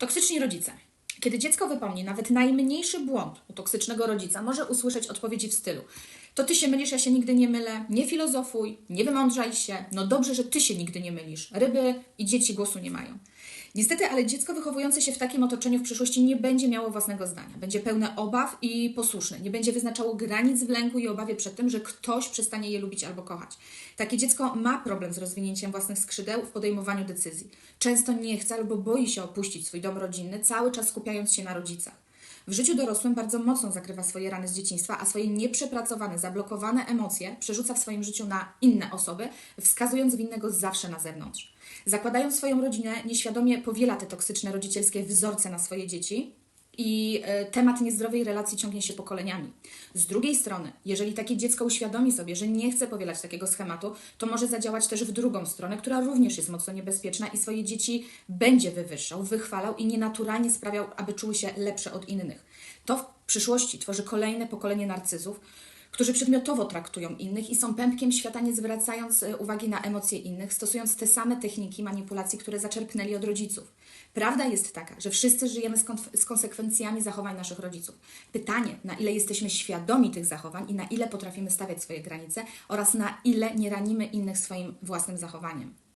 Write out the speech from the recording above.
Toksyczni rodzice. Kiedy dziecko wypełni nawet najmniejszy błąd u toksycznego rodzica, może usłyszeć odpowiedzi w stylu: To ty się mylisz, ja się nigdy nie mylę, nie filozofuj, nie wymądrzaj się, no dobrze, że ty się nigdy nie mylisz. Ryby i dzieci głosu nie mają. Niestety, ale dziecko wychowujące się w takim otoczeniu w przyszłości nie będzie miało własnego zdania. Będzie pełne obaw i posłuszne. Nie będzie wyznaczało granic w lęku i obawie przed tym, że ktoś przestanie je lubić albo kochać. Takie dziecko ma problem z rozwinięciem własnych skrzydeł w podejmowaniu decyzji. Często nie chce albo boi się opuścić swój dom rodzinny, cały czas skupiając się na rodzicach. W życiu dorosłym bardzo mocno zakrywa swoje rany z dzieciństwa, a swoje nieprzepracowane, zablokowane emocje przerzuca w swoim życiu na inne osoby, wskazując winnego zawsze na zewnątrz. Zakładając swoją rodzinę, nieświadomie powiela te toksyczne rodzicielskie wzorce na swoje dzieci i e, temat niezdrowej relacji ciągnie się pokoleniami. Z drugiej strony, jeżeli takie dziecko uświadomi sobie, że nie chce powielać takiego schematu, to może zadziałać też w drugą stronę, która również jest mocno niebezpieczna i swoje dzieci będzie wywyższał, wychwalał i nienaturalnie sprawiał, aby czuły się lepsze od innych. To w przyszłości tworzy kolejne pokolenie narcyzów, którzy przedmiotowo traktują innych i są pępkiem świata, nie zwracając e, uwagi na emocje innych, stosując te same techniki manipulacji, które zaczerpnęli od rodziców. Prawda jest taka, że wszyscy żyjemy z, z konsekwencjami zachowań naszych rodziców. Pytanie, na ile jesteśmy świadomi tych zachowań i na ile potrafimy stawiać swoje granice oraz na ile nie ranimy innych swoim własnym zachowaniem.